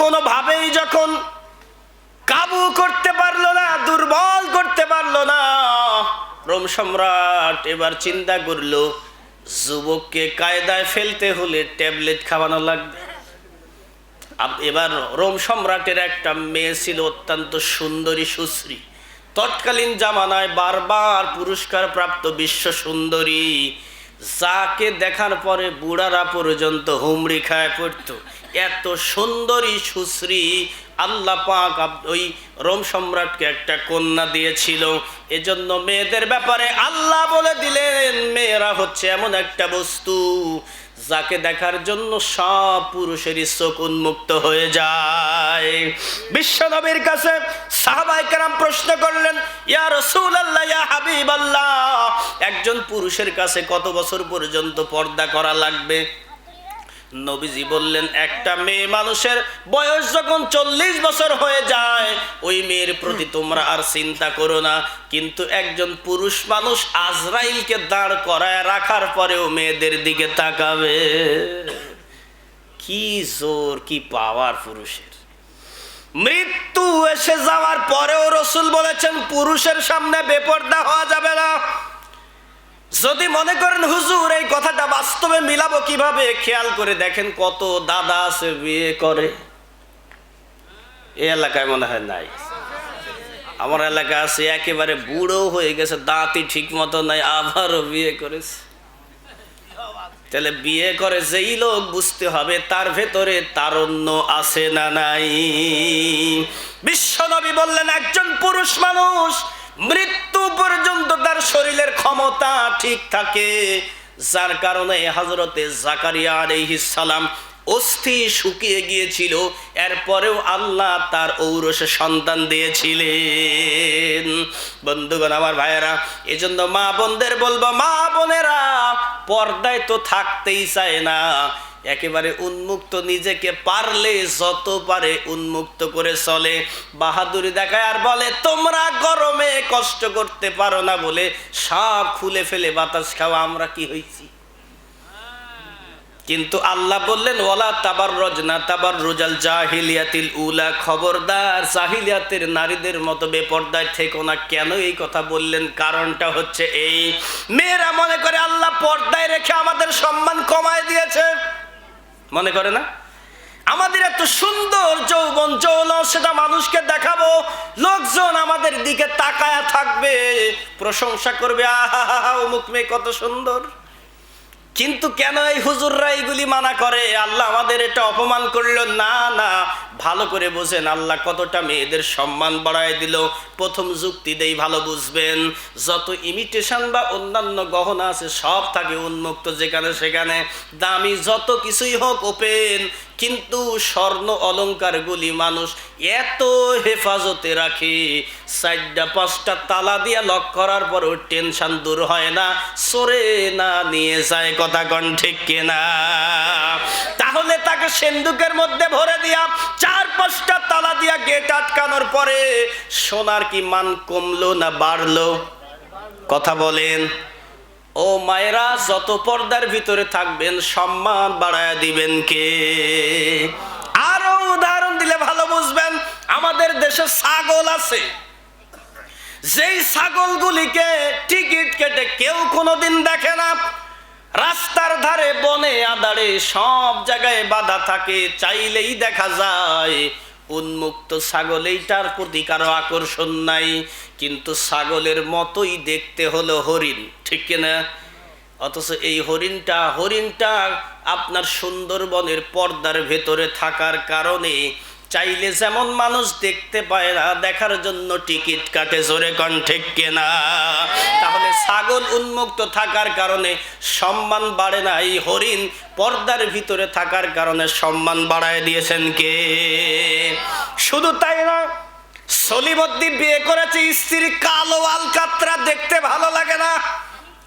কোনোভাবেই যখন কাবু করতে পারল না, দুর্বল করতে পারল না, রোম সম্রাট এবার চিন্তা করল, যুবককে কায়দায় ফেলতে হলে ট্যাবলেট খাওয়ানো লাগবে। এবার রোম সম্রাটের একটা মেয়ে ছিল অত্যন্ত সুন্দরী সুশ্রী। তৎকালীন জামানায় বারবার পুরস্কার প্রাপ্ত বিশ্ব সুন্দরী যাকে দেখার পরে বুড়ারা পর্যন্ত হুমড়ি খায় পড়ত। এত সুন্দরী সুশ্রী আল্লাহ পাক ওই রোম সম্রাটকে একটা কন্যা দিয়েছিল। এজন্য মেয়েদের ব্যাপারে আল্লাহ বলে দিলেন, মেয়েরা হচ্ছে এমন একটা বস্তু যাকে দেখার জন্য সব পুরুষের চোখ উন্মুক্ত হয়ে যায়। বিশ্বনবীর কাছে সাহাবাই কারাম প্রশ্ন করলেন, ইয়া রসুল আল্লাহ ইয়া হাবিব আল্লাহ একজন পুরুষের কাছে কত বছর পর্যন্ত পর্দা করা লাগবে? নবীজি বললেন, একটা মেয়ে মানুষের বয়স যখন চল্লিশ বছর হয়ে যায়, ওই মেয়ের প্রতি তোমরা আর চিন্তা করো না। কিন্তু একজন পুরুষ মানুষ আজরাইলকে দাঁড় করায় রাখার পরেও মেয়েদের দিকে তাকাবে। কি জোর, কি পাওয়ার পুরুষের। মৃত্যু এসে যাওয়ার পরেও রসুল বলেছেন, পুরুষের সামনে বেপর্দা হওয়া যাবে না। যদি মনে করেন হুজুর, এই কথাটা বাস্তবে মিলাবো কীভাবে? খেয়াল করে দেখেন কত দাদা আছে বিয়ে করে। এই এলাকায় মনে হয় নাই। আমার এলাকা আছে, একেবারে বুড়ো হয়ে গেছে, দাঁতই ঠিক মতো নাই, আবারও বিয়ে করেছে। তাহলে বিয়ে করে যেই লোক বুঝতে হবে তার ভেতরে তারণ্য আছে না নাই। বিশ্বনবী বললেন, একজন পুরুষ মানুষ মৃত্যু পর্যন্ত তার শরীরের ক্ষমতা ঠিক থাকে। যার কারণে হজরতে জাকারিয়া আলাইহিস সালাম অস্থি শুকিয়ে গিয়েছিল। এরপরেও আল্লাহ তার ঔরসে সন্তান দিয়েছিলেন। বন্ধুগণ, আমার ভাইয়েরা, এজন্য মা বোনদের বলব, মা বোনেরা, পর্দায় তো থাকতেই চায় না। একেবারে উন্মুক্ত, নিজেকে পারলে যত পারে উন্মুক্ত করে চলে। বাহাদুরি দেখায় আর বলে, তোমরা গরমে কষ্ট করতে পারো না বলে সব খুলে ফেলে বাতাস খাওয়া আমরা কি হয়েছি কিন্তু আল্লাহ বললেন ওলা তাবার রজনা তাবার রোজাল জাহিলিয়াতিল উলা। খবরদার, জাহিলিয়াতের নারীদের মতো বেপর্দায় থেকো না কেন এই কথা বললেন? কারণটা হচ্ছে এই, মেয়েরা মনে করে আল্লাহ পর্দায় রেখে আমাদের সম্মান কমায় দিয়েছে। মনে করে না? আমাদের এত সুন্দর যৌবন যৌল সেটা মানুষকে দেখাবো। লোকজন আমাদের দিকে তাকায়া থাকবে, প্রশংসা করবে আহা অমুক মেয়ে কত সুন্দর। কিন্তু কেন এই হুজুররা এইগুলি মানা করে? আল্লাহ আমাদের এটা অপমান করল। না না ভালো করে বোঝেন, আল্লাহ কতটা মেয়েদের সম্মান বাড়ায় দিল। প্রথম যুক্তি দেই, ভালো বুঝবেন। যত ইমিটেশন বা অন্যান্য গহনা আছে, সব থাকে উন্মুক্ত যেখানে সেখানে। দামি যত কিছুই হোক ওপেন কিন্তু স্বর্ণ অলঙ্কারগুলি মানুষ এত হেফাজতে রাখে। চারটা, পাঁচটা তালা দিয়া লক করার পর পরও টেনশন দূর হয় না। সরে না নিয়ে যায় কথা কন ঠিক কিনা। তাহলে তাকে সেন্দুকের মধ্যে ভরে দিয়া চার পাঁচটা তালা দিয়া গেট আটকানোর পরে সোনার কি মান কমলো না বাড়লো? কথা বলেন, ও মায়েরা, যত পর্দার ভিতরে থাকবেন, সম্মান বাড়ায় দিবেন কে? আরও উদাহরণ দিলে ভালো বুঝবেন, আমাদের দেশে ছাগল আছে। যেই ছাগলগুলিকে টিকিট কেটে কেউ কোনোদিন দেখে না রাস্তার ধারে বনে আদারে সব জায়গায় বাধা থাকে, চাইলেই দেখা যায় উন্মুক্ত ছাগল এইটার প্রতি কারও আকর্ষণ নাই। কিন্তু ছাগলের মতোই দেখতে হলো হরিণ, ঠিক কিনা অথচ এই হরিণটা হরিণটা আপনার সুন্দরবনের পর্দার ভেতরে থাকার কারণে চাইলে যেমন মানুষ দেখতে পায় না, দেখার জন্য টিকিট কাটে জোরে কণ্ঠে কেনা? তাহলে ছাগল উন্মুক্ত থাকার কারণে সম্মান বাড়ে না। এই হরিণ পর্দার ভিতরে থাকার কারণে সম্মান বাড়ায় দিয়েছেন কে? শুধু তাই না সলিমদ্দি বিয়ে করেছে স্ত্রী কালো আলকাত্রা দেখতে ভালো লাগে না।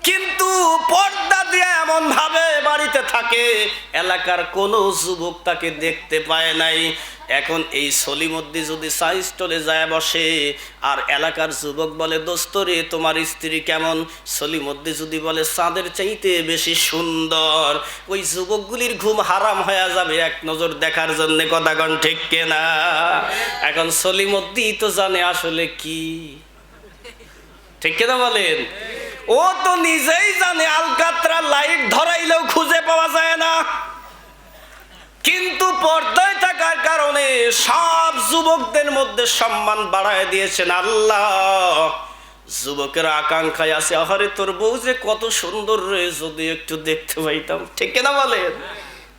কিন্তু পর্দা দিয়ে এমন ভাবে বাড়িতে থাকে, এলাকার কোনো যুবক তাকে দেখতে পায় নাই। এখন এই সলিমদ্দি যদি সাইজ স্টলে যায় বসে, আর এলাকার যুবক বলে দোস্তরে তোমার স্ত্রী কেমন? সলিমদ্দি যদি বলে, চাঁদের চাইতে বেশি সুন্দর। ওই যুবকগুলির ঘুম হারাম হয়ে যাবে, এক নজর দেখার জন্য কথাগণ ঠিক কেনা এখন সলিমদ্দি তো জানে আসলে কি। ঠিক কিনা বলেন? ও তো নিজেই জানে, আলকাত্রা লাইট ধরাইলেও খুঁজে পাওয়া যায় না। কিন্তু পর্দায় থাকার কারণে সব যুবকদের মধ্যে সম্মান বাড়ায় দিয়েছেন আল্লাহ। যুবকের আকাঙ্ক্ষায় আছে, আহারে তোর বউ যে কত সুন্দর রে, যদি একটু দেখতে পাইতাম। ঠিক না বলেন?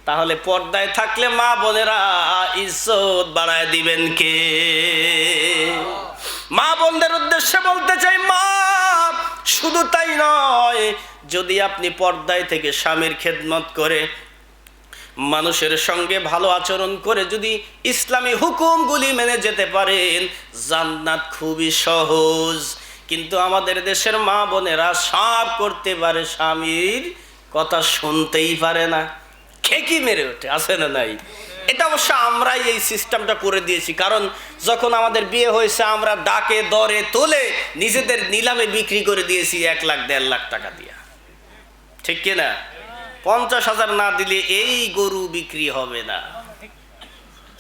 তাহলে পর্দায় থাকলে মা বোনেরা ইজ্জত বাড়ায় দিবেন কে? মা বোনদের উদ্দেশ্যে বলতে চাই, মা, শুধু তাই নয়, যদি আপনি পর্দায় থেকে স্বামীর খেদমত করে মানুষের সঙ্গে ভালো আচরণ করে যদি ইসলামী হুকুমগুলি মেনে যেতে পারেন, জান্নাত খুবই সহজ। কিন্তু আমাদের দেশের মা বোনেরা সব করতে পারে স্বামীর কথা শুনতেই পারে না। খেকি মেরে ওঠে, আছে না নাই? এটা অবশ্য আমরাই এই সিস্টেমটা করে দিয়েছি, কারণ যখন আমাদের বিয়ে হয়েছে, আমরা ডাকে, দরে, তোলে নিজেদের নিলামে বিক্রি করে দিয়েছি এক লাখ, দেড় লাখ টাকা দিয়া। ঠিক কিনা পঞ্চাশ হাজার না দিলে এই গরু বিক্রি হবে না।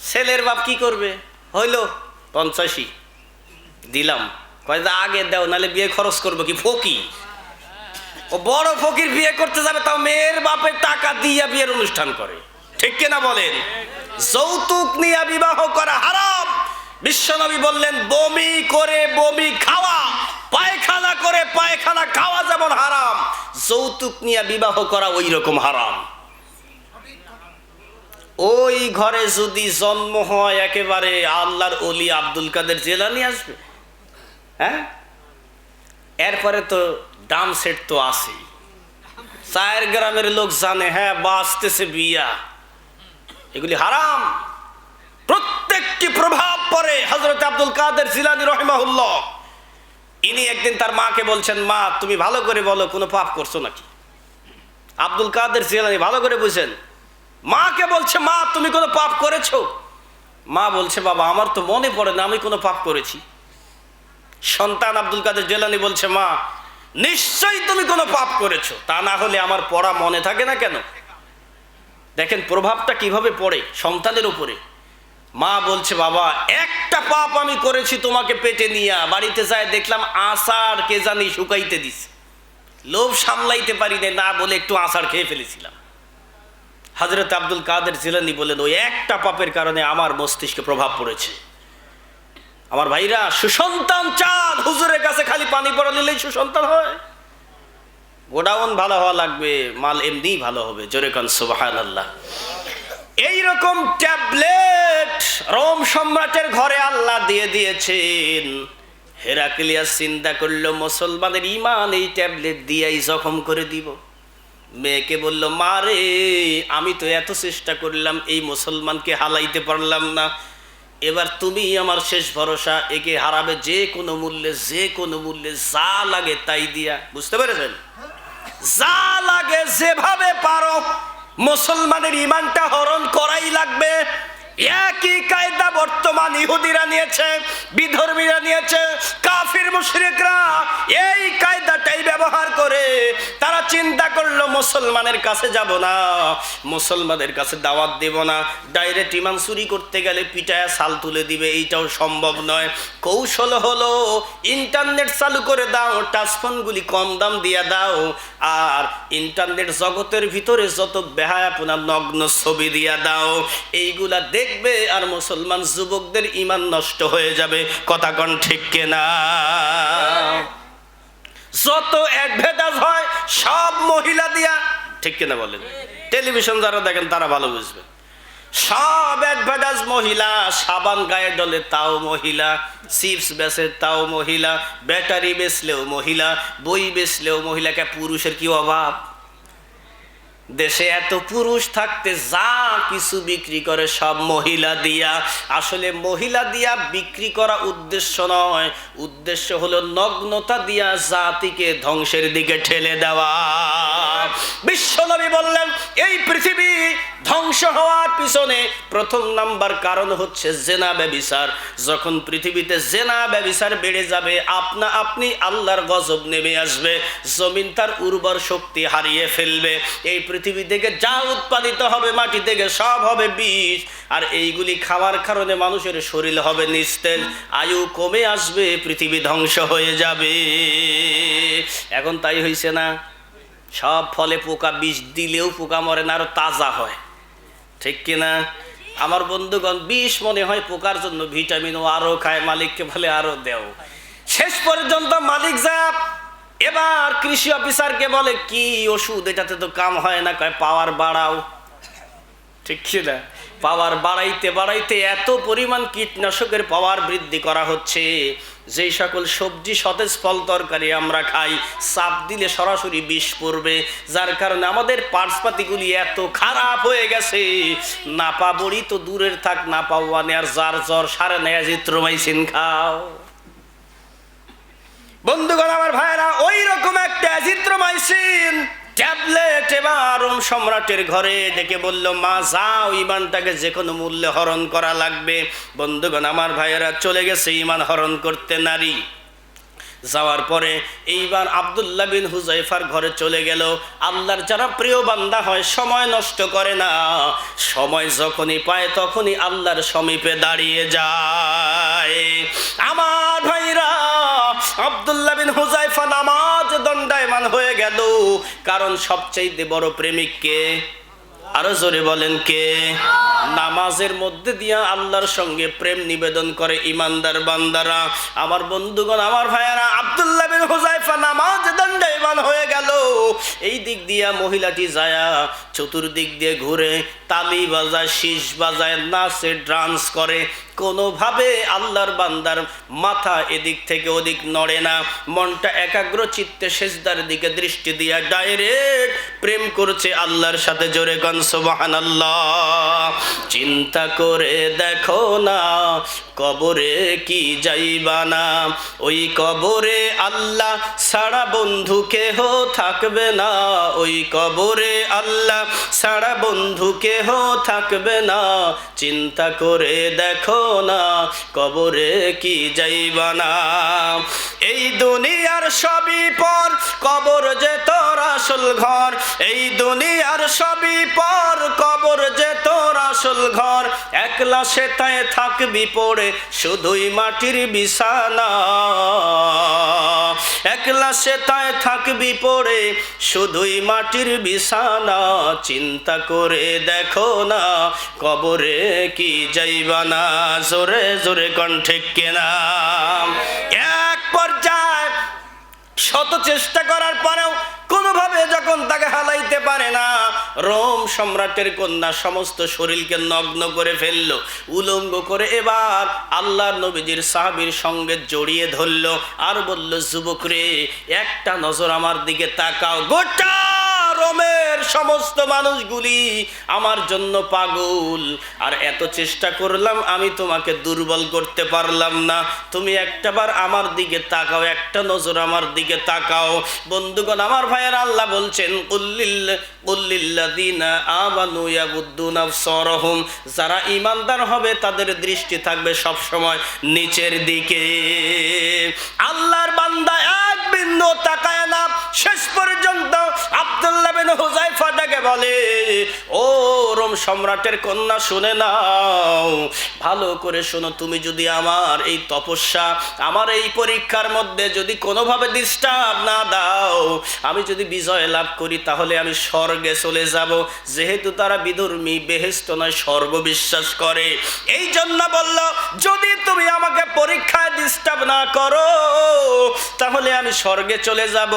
ছেলের বাপ কি করবে? হইল পঞ্চাশি দিলাম। কয় আগে দাও, নাহলে বিয়ে খরচ করব কি, ফকি? ও বড় ফকির বিয়ে করতে যাবে, তাও মেয়ের বাপের টাকা দিয়া বিয়ের অনুষ্ঠান করে। ঠিক কিনা বলেন? যৌতুক নিয়ে বিবাহ করা হারাম। বিশ্বনবী বললেন, বমি করে বমি খাওয়া। পায়খানা করে পায়খানা খাওয়া যেমন হারাম, যৌতুক নিয়ে বিবাহ করা ওই রকম হারাম। ওই ঘরে যদি জন্ম হয় একেবারে আল্লাহর অলি আব্দুল কাদের জেলানি আসবে। হ্যাঁ? এরপরে তো ডাম সেট তো আসেই চায়ের গ্রামের লোক জানে হ্যাঁ বাঁচতেছে বিয়া। এগুলি হারাম। প্রত্যেকটি প্রভাব পড়ে হজরত আব্দুল কাদের জিলানি রহিমাহুল্লাহ। ইনি একদিন তার মাকে বলছেন, মা, তুমি ভালো করে বলো, কোনো পাপ করছ নাকি? আব্দুল কাদের জিলানি ভালো করে বুঝছেন মাকে বলছে, মা, তুমি কোনো পাপ করেছ? মা বলছে, বাবা, আমার তো মনে পড়ে না, আমি কোনো পাপ করেছি। সন্তান আব্দুল কাদের জেলানি বলছে, মা, নিশ্চয়ই তুমি কোনো পাপ করেছ, তা না হলে আমার পড়া মনে থাকে না কেন? দেখেন, প্রভাবটা কীভাবে পড়ে সন্তানের উপরে। মা বলছে, বাবা, একটা পাপ আমি করেছি তোমাকে পেটে নিয়া। বাড়িতে যায় দেখলাম আষাঢ় কে জানি শুকাইতে দিস লোভ সামলাইতে পারি না বলে একটু আষাঢ় খেয়ে ফেলেছিলাম। হজরত আব্দুল কাদের জিলানি বলেন, ওই একটা পাপের কারণে আমার মস্তিষ্কে প্রভাব পড়েছে। আমার ভাইরা, সুসন্তান চান হুজুরের কাছে খালি পানি পড়া নিলেই সুসন্তান হয়। গোডাউন ভালো হওয়া লাগবে, মাল এমনি ভালো হবে। জোরে কান সুবাহান আল্লাহ এইরকম ট্যাবলেট রোম সম্রাটের ঘরে আল্লাহ দিয়ে দিয়েছেন। হেরাক্লিয়াস চিন্তা করল, মুসলমানের ইমান এই ট্যাবলেট দিয়েই জখম করে দিব। মেয়েকে বলল, মা রে, আমি তো এত চেষ্টা করলাম, এই মুসলমানকে হালাইতে পারলাম না। এবার তুমি আমার শেষ ভরসা, একে হারাবে যে কোনো মূল্যে, যে কোনো মূল্যে, যা লাগে তাই দিয়া। বুঝতে পেরেছেন? যা লাগে যেভাবে পারো মুসলমানের ইমানটা হরণ করাই লাগবে। একই কায়দা বর্তমান ইহুদিরা নিয়েছে, বিধর্মীরা নিয়েছে, কাফির মুশরিকরা এই কায়দাটাই ব্যবহার করে। তারা চিন্তা করল, মুসলমানের কাছে যাব না মুসলমানের কাছে দাওয়াত দেব না ডাইরেক্ট ইমান চুরি করতে গেলে পিটায় সাল তুলে দিবে, এইটাও সম্ভব নয়। কৌশল হলো ইন্টারনেট চালু করে দাও টাচফোনগুলি কম দাম দিয়ে দাও, আর ইন্টারনেট জগতের ভিতরে যত বেহায়াপনা নগ্ন ছবি দিয়া দাও, এইগুলা দেখবে আর মুসলমান যুবকদের ইমান নষ্ট হয়ে যাবে। কথা কন ঠিক কেনা? যত অ্যাডভার্টাইজ হয়, সব মহিলা দিয়া ঠিক কিনা বলেন? টেলিভিশন যারা দেখেন, তারা ভালো বুঝবে। সব অ্যাডভার্টাইজ মহিলা, সাবান গায়ে ডলে তাও মহিলা, চিপস বেচে তাও মহিলা, ব্যাটারি বেচলেও মহিলা, বই বেচলেও মহিলাকে পুরুষের কি অভাব? দেশে এত পুরুষ থাকতে যা কিছু বিক্রি করে সব মহিলা দিয়া। আসলে মহিলা দিয়া বিক্রি করা উদ্দেশ্য নয়। উদ্দেশ্য হলো নগ্নতা দিয়া জাতিকে ধ্বংসের দিকে ঠেলে দেওয়া। বিশ্বনবী বললেন, এই পৃথিবী ধ্বংস হওয়ার পিছনে প্রথম নাম্বার কারণ হচ্ছে জেনা ব্যবিচার। যখন পৃথিবীতে জেনা ব্যবিচার বেড়ে যাবে, আপনা আপনি আল্লাহর গজব নেমে আসবে, জমিন তার উর্বর শক্তি হারিয়ে ফেলবে। এই পৃথিবী থেকে যা উৎপাদিত হবে মাটি থেকে সব হবে বিষ, আর এইগুলি খাওয়ার কারণে মানুষের শরীর হবে নিস্তেজ। আয়ু কমে আসবে, পৃথিবী ধ্বংস হয়ে যাবে। এখন তাই হয়েছে না? সব ফলে পোকা বিষ দিলেও পোকা মরে না, আরও তাজা হয়। ঠিক কিনা? আমার বন্ধুগণ, বিষ মনে হয় পোকার জন্য ভিটামিন ও আরও খায়, মালিককে বলে আরও দেও। শেষ পর্যন্ত মালিক যা এবার কৃষি অফিসারকে বলে, কি ওষুধ? এটাতে তো কাম হয় না। কয়, পাওয়ার বাড়াও। ঠিক কিনা? পাওয়ার বাড়াইতে বাড়াইতে এত পরিমাণ কীটনাশকের পাওয়ার বৃদ্ধি করা হচ্ছে। যেই সকল সবজি সতেজ ফল তরকারি আমরা খাই চাপ দিলে সরাসরি বিষ পড়বে। যার কারণে আমাদের পার্সপাতিগুলি এত খারাপ হয়ে গেছে। নাপা বড়ি তো দূরের থাক, না পাওয়ানে আর যার জ্বর, সারে নেয়া জিত্রমাইসিন খাও। বন্ধুগণ, আমার ভাইরা ওই রকম একটা অ্যাজিথ্রোমাইসিন ট্যাবলেট এবার সম্রাটের ঘরে ডেকে বলল, মা, যাও, ইমানটাকে যে কোনো মূল্যে হরণ করা লাগবে। বন্ধুগণ, আমার ভাইয়েরা চলে গেছে, ইমান হরণ করতে নারী। যাওয়ার পরে এইবার আবদুল্লাহ বিন হুজাইফার ঘরে চলে গেল। আল্লাহর যারা প্রিয় বান্দা হয়, সময় নষ্ট করে না। সময় যখনই পায়, তখনই আল্লাহর সমীপে দাঁড়িয়ে যায়। আমার ভাইরা, আবদুল্লাহ বিন হুজাইফা নামাজ দণ্ডায়মান হয়ে গেল। কারণ সবচাইতে বড় প্রেমিক কে? আরও জোরে বলেন কে? নামাজের মধ্যে দিয়া আল্লাহর সঙ্গে প্রেম নিবেদন করে ইমানদার বান্দারা। আমার বন্ধুগণ, আমার ভাইয়ারা, আব্দুল্লাহ নামাজ দণ্ডায়মান হয়ে গেল। এই দিক দিয়া মহিলাটি যায়া চতুর্দিক দিয়ে ঘুরে তালি বাজায়, শীষ বাজায়, নাচে করে। কোনোভাবে আল্লাহর বান্দার মাথা এদিক থেকে ওদিক নড়ে না। মনটা একাগ্র চিত্তে সেজদার দিকে দৃষ্টি দিয়া ডাইরেক্ট প্রেম করছে আল্লাহর সাথে জোরে গন সুবহান চিন্তা করে দেখো না, কবরে কি যাইবা না? ওই কবরে আল্লাহ সারা বন্ধু কেহ থাকবে না ওই কবরে আল্লাহ সারা বন্ধু কেহ থাকবে না। চিন্তা করে দেখো না কবরে কি যাইবা না। এই দুনিয়ার সবই পর কবর যে তোর আসল ঘর। এই দুনিয়ার সবই পর কবর যে তোর আসল ঘর। একলা সেতায় থাকবি পড়ে শুধুই মাটির বিছানা। একলা সেতায় থাকবি পড়ে, শুধুই মাটির বিছানা, চিন্তা করে দেখো না, কবরে কি যাইবা না, জোরে জোরে কণ্ঠে কেনা। এক পর্যায়ে শত চেষ্টা করার পরেও কোনোভাবে যখন তাকে হালাইতে রোম সম্রাটের কন্যা সমস্ত শরীরকে নগ্ন করে ফেলল, উলঙ্গ করে এবার আল্লাহ নবীজির সাহাবির সঙ্গে জড়িয়ে ধরলো আর বলল যুবক রে একটা নজর আমার দিকে তাকাও, গোটা রোমের সমস্ত মানুষগুলি আমার জন্য পাগল। আর এত চেষ্টা করলাম, আমি তোমাকে দুর্বল করতে পারলাম না। তুমি একটাবার আমার দিকে তাকাও, একটা নজর আমার দিকে তাকাও। বন্ধুগণ, আমার ভাইয়ের আল্লাহ বলছেন যারা ইমানদার হবে, তাদের দৃষ্টি থাকবে সব সময় নিচের দিকে। আল্লাহর বান্দা এক বিন্দু তাকায় শেষ পর্যন্ত আব্দুল্লাহ হুজাইফা ডেকে বলে, ও রোম সম্রাটের কন্যা, শুনে নাও। ভালো করে শোনো, তুমি যদি আমার এই তপস্যা, আমার এই পরীক্ষার মধ্যে যদি কোনোভাবে ডিস্টার্ব না দাও, আমি যদি বিজয় লাভ করি, তাহলে আমি স্বর্গে চলে যাব। যেহেতু তারা বিধর্মী বেহেস্ত নয় স্বর্গ বিশ্বাস করে। এই জন্য বলল, যদি তুমি আমাকে পরীক্ষায় ডিস্টার্ব না করো, তাহলে আমি স্বর্গে চলে যাব।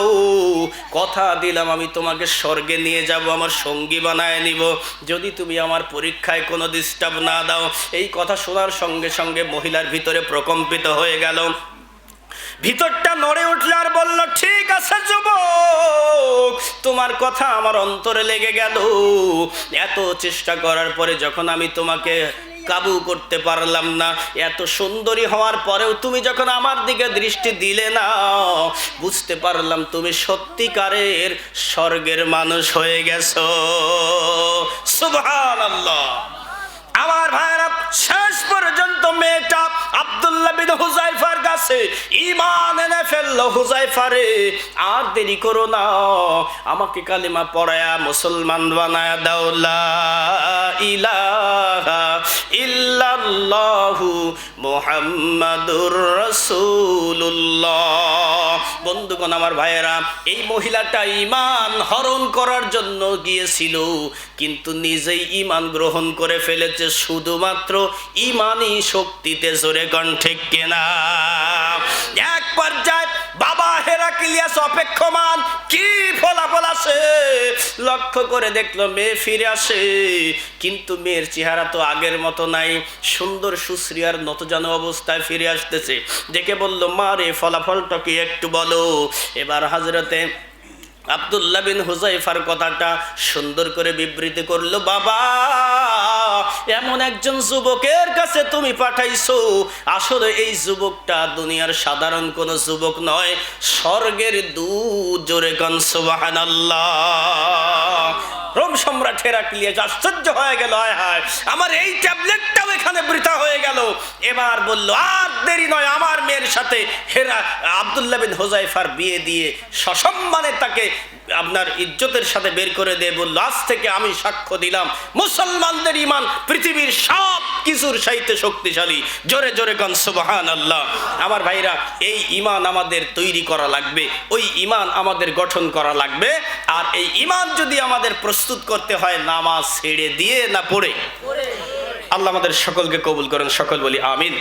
কথা দিলাম, আমি তোমাকে স্বর্গে নিয়ে যাব, আমার সঙ্গী বানায় নিব। যদি তুমি আমার পরীক্ষায় কোনো ডিস্টার্ব না দাও, এই কথা শোনার সঙ্গে সঙ্গে মহিলার ভিতরে প্রকম্পিত হয়ে গেল। ভিতরটা নড়ে উঠলে আর বলল, ঠিক আছে যুবক, তোমার কথা আমার অন্তরে লেগে গেল। এত চেষ্টা করার পরে যখন আমি তোমাকে কাবু করতে পারলাম না। এত সুন্দরী হওয়ার পরেও তুমি যখন আমার দিকে দৃষ্টি দিলে না, বুঝতে পারলাম তুমি সত্যিকারের স্বর্গের মানুষ হয়ে গেছো। সুবহানাল্লাহ। আমার ভাইরা শেষ পর্যন্ত মেয়েটা আব্দুল্লাহ বিন হুজাইফার কাছে ইমান এনে ফেলল। হুজাইফারে আর দেরি করো না, আমাকে কালিমা পড়ায়া মুসলমান বানায়া দাও। লা ইলাহা ইল্লাল্লাহু মোহাম্মদুর রসুল্লাহ বন্ধুগণ, আমার ভাইয়েরা, এই মহিলাটা ইমান হরণ করার জন্য গিয়েছিল, কিন্তু নিজেই ইমান গ্রহণ করে ফেলেছে, শুধুমাত্র ইমানই শক্তিতে জোরে কণ্ঠে কেনা? এক পর্যায়ে হেরাকিলিয়াস অপেক্ষমান। কি ফলাফল আসে? লক্ষ্য করে দেখল মেয়ে ফিরে আসে। কিন্তু মেয়ের চেহারা তো আগের মতো নাই। সুন্দর, সুশ্রী আর নতজানো অবস্থায় ফিরে আসতেছে। দেখে বলল, মা রে, ফলাফলটা কি একটু বলো? এবার হাজরতে আব্দুল্লাহ বিন হুজাইফার কথাটা সুন্দর করে বিবৃতি করল, বাবা এমন একজন যুবকের কাছে তুমি পাঠাইছো। আসলে এই যুবকটা দুনিয়ার সাধারণ কোন যুবক নয়, স্বর্গের দু জোরে কন সুবহানাল্লাহ। রোম সম্রাট হেরাক্লিয়াস আশ্চর্য হয়ে গেল, হায় হায়। আমার এই ট্যাবলেটটাও এখানে বৃথা হয়ে গেল। এবার বলল আর দেরি নয় আমার মেয়ের সাথে হেরা আবদুল্লাহ বিন হোজাইফার বিয়ে দিয়ে সসম্মানে তাকে আপনার ইজ্জতের সাথে বের করে দিয়ে বলল আজ থেকে আমি সাক্ষ্য দিলাম মুসলমানদের ইমান পৃথিবীর সব কিছুর সাহিত্য শক্তিশালী। জোরে জোরে কন সুবহান আল্লাহ আমার ভাইরা এই ইমান আমাদের তৈরি করা লাগবে ওই ইমান আমাদের গঠন করা লাগবে আর এই ইমান যদি আমাদের প্রস্তুত করতে হয় নামাজ ছেড়ে দিয়ে না পড়ে। আল্লাহ আমাদের সকলকে কবুল করেন সকল বলি আমিন।